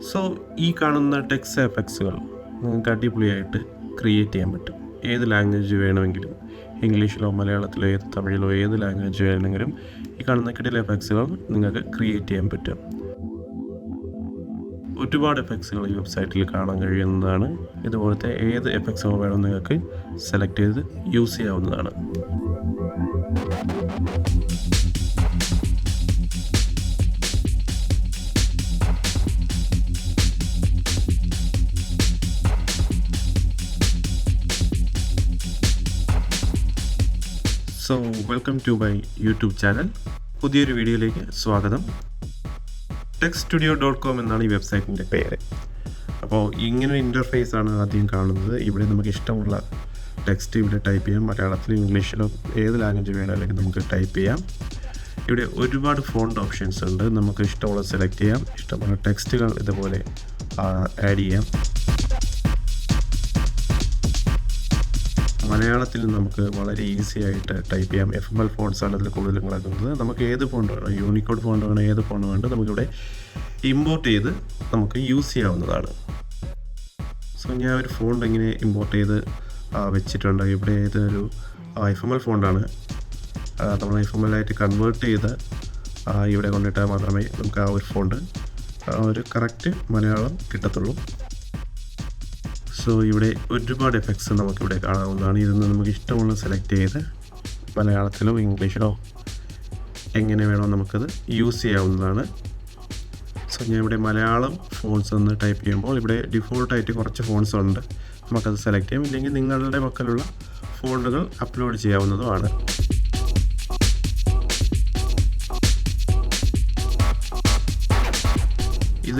So ഈ കാണുന്ന Tex എഫക്ട്സുകൾ നിങ്ങൾക്ക് അടിപൊളിയായിട്ട് ക്രിയേറ്റ് ചെയ്യാൻ പറ്റും. ഏത് ലാംഗ്വേജ് വേണമെങ്കിലും ഇംഗ്ലീഷിലോ മലയാളത്തിലോ ഏത് തമിഴിലോ ഏത് ലാംഗ്വേജ് വേണമെങ്കിലും ഈ കാണുന്ന കിടിൽ എഫക്ട്സുകൾ നിങ്ങൾക്ക് ക്രിയേറ്റ് ചെയ്യാൻ പറ്റും. ഒരുപാട് എഫക്ട്സുകൾ ഈ വെബ്സൈറ്റിൽ കാണാൻ കഴിയുന്നതാണ്. ഇതുപോലത്തെ ഏത് എഫക്ട്സുകൾ വേണം നിങ്ങൾക്ക് സെലക്ട് ചെയ്ത് യൂസ് ചെയ്യാവുന്നതാണ്. So welcome to my YouTube channel പുതിയൊരു വീഡിയോയിലേക്ക് സ്വാഗതം. ടെക് സ്റ്റുഡിയോ ഡോട്ട് കോം എന്നാണ് ഈ വെബ്സൈറ്റിന്റെ പേര്. അപ്പോൾ ഇങ്ങനെ ഇന്റർഫേസ് ആണ് ആദ്യം കാണുന്നത്. ഇവിടെ നമുക്ക് ഇഷ്ടമുള്ള ടെക്സ്റ്റ് ഇവിടെ ടൈപ്പ് ചെയ്യാം. മലയാളത്തിലും ഇംഗ്ലീഷിലും ഏത് ലാംഗ്വേജ് വേണമെങ്കിലും നമുക്ക് ടൈപ്പ് ചെയ്യാം. ഇവിടെ ഒരുപാട് ഫോണ്ട് ഓപ്ഷൻസ് ഉണ്ട്. നമുക്ക് ഇഷ്ടമുള്ള സെലക്ട് ചെയ്യാം. ഇഷ്ടമുള്ള ടെക്സ്റ്റുകൾ ഇതുപോലെ ആഡ് ചെയ്യാം. മലയാളത്തിൽ നമുക്ക് വളരെ ഈസി ആയിട്ട് ടൈപ്പ് ചെയ്യാം. എഫ് എം എൽ ഫോൺസ് ആണ് ഇതിൽ കൂടുതലും കിടക്കുന്നത്. നമുക്ക് ഏത് ഫോണ്ട് വേണം? യൂണിക്കോഡ് ഫോണ്ട് വേണം. ഏത് ഫോണ്ട് വേണ്ട നമുക്കിവിടെ ഇമ്പോർട്ട് ചെയ്ത് നമുക്ക് യൂസ് ചെയ്യാവുന്നതാണ്. സോ ഞാൻ ഒരു ഫോണ്ട് ഇങ്ങനെ ഇമ്പോർട്ട് ചെയ്ത് വെച്ചിട്ടുണ്ട്. ഇവിടെ ഏതൊരു എഫ് എം എൽ ഫോണ്ടാണ് നമ്മൾ എഫ് എം എൽ ആയിട്ട് കൺവേർട്ട് ചെയ്ത് ഇവിടെ കൊണ്ടിട്ടാൽ മാത്രമേ നമുക്ക് ആ ഒരു ഫോണ്ട് ഒരു കറക്റ്റ് മലയാളം കിട്ടത്തുള്ളൂ. സോ ഇവിടെ ഒരുപാട് എഫക്ട്സ് നമുക്കിവിടെ കാണാവുന്നതാണ്. ഇതിൽ നിന്ന് നമുക്ക് ഇഷ്ടമുള്ള സെലക്ട് ചെയ്ത് മലയാളത്തിലോ ഇംഗ്ലീഷിലോ എങ്ങനെ വേണോ നമുക്കത് യൂസ് ചെയ്യാവുന്നതാണ്. സോ ഞാൻ ഇവിടെ മലയാളം ഫോൺസ് ഒന്ന് ടൈപ്പ് ചെയ്യുമ്പോൾ ഇവിടെ ഡിഫോൾട്ടായിട്ട് കുറച്ച് ഫോൺസ് ഉണ്ട്. നമുക്കത് സെലക്ട് ചെയ്യാം. ഇല്ലെങ്കിൽ നിങ്ങളുടെ പക്കലുള്ള ഫോണുകൾ അപ്ലോഡ് ചെയ്യാവുന്നതുമാണ്.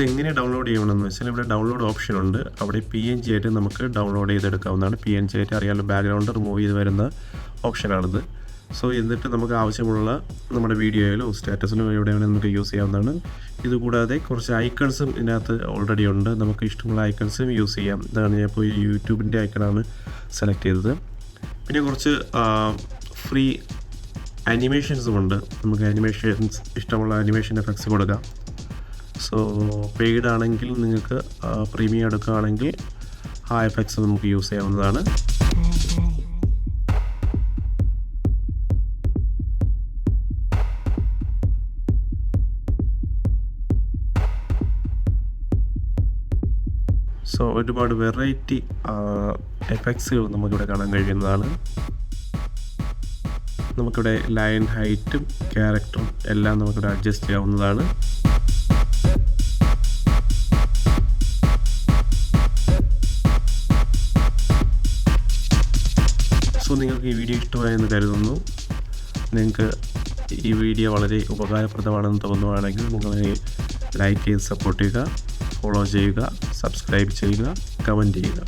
ഇത് എങ്ങനെ ഡൗൺലോഡ് ചെയ്യണമെന്ന് വെച്ചാൽ ഇവിടെ ഡൗൺലോഡ് ഓപ്ഷൻ ഉണ്ട്. അവിടെ പി എൻ ജി ആയിട്ട് നമുക്ക് ഡൗൺലോഡ് ചെയ്തെടുക്കാവുന്നതാണ്. പി എൻ ജി ആയിട്ട് അറിയാമല്ലോ ബാക്ക്ഗ്രൗണ്ട് റിമൂവ് ചെയ്ത് വരുന്ന ഓപ്ഷനാണിത് സോ എന്നിട്ട് നമുക്ക് ആവശ്യമുള്ള നമ്മുടെ വീഡിയോയിലോ സ്റ്റാറ്റസിലോ എവിടെ വേണമെങ്കിൽ നമുക്ക് യൂസ് ചെയ്യാവുന്നതാണ്. ഇതുകൂടാതെ കുറച്ച് ഐക്കൺസും ഇതിനകത്ത് ഓൾറെഡി ഉണ്ട്. നമുക്ക് ഇഷ്ടമുള്ള ഐക്കൺസും യൂസ് ചെയ്യാം. ഇതാണ് ഞാൻ ഇപ്പോൾ യൂട്യൂബിന്റെ ഐക്കണാണ് സെലക്ട് ചെയ്തത്. പിന്നെ കുറച്ച് ഫ്രീ അനിമേഷൻസും ഉണ്ട്. നമുക്ക് അനിമേഷൻസ് ഇഷ്ടമുള്ള അനിമേഷൻ എഫക്ട്സ് കൊടുക്കാം. സോ പെയ്ഡ് ആണെങ്കിൽ നിങ്ങൾക്ക് പ്രീമിയം എടുക്കുകയാണെങ്കിൽ ആ എഫക്ട്സ് നമുക്ക് യൂസ് ചെയ്യാവുന്നതാണ്. സോ ഒരുപാട് വെറൈറ്റി എഫക്ട്സുകൾ നമുക്കിവിടെ കാണാൻ കഴിയുന്നതാണ്. നമുക്കിവിടെ ലൈൻ ഹൈറ്റും ക്യാരക്ടറും എല്ലാം നമുക്കിവിടെ അഡ്ജസ്റ്റ് ചെയ്യാവുന്നതാണ്. സോ നിങ്ങൾക്ക് ഈ വീഡിയോ ഇഷ്ടമായെന്ന് കരുതുന്നു. നിങ്ങൾക്ക് ഈ വീഡിയോ വളരെ ഉപകാരപ്രദമാണെന്ന് തോന്നുകയാണെങ്കിൽ നിങ്ങൾ ലൈക്ക് ചെയ്ത് സപ്പോർട്ട് ചെയ്യുക ഫോളോ ചെയ്യുക സബ്സ്ക്രൈബ് ചെയ്യുക കമന്റ് ചെയ്യുക.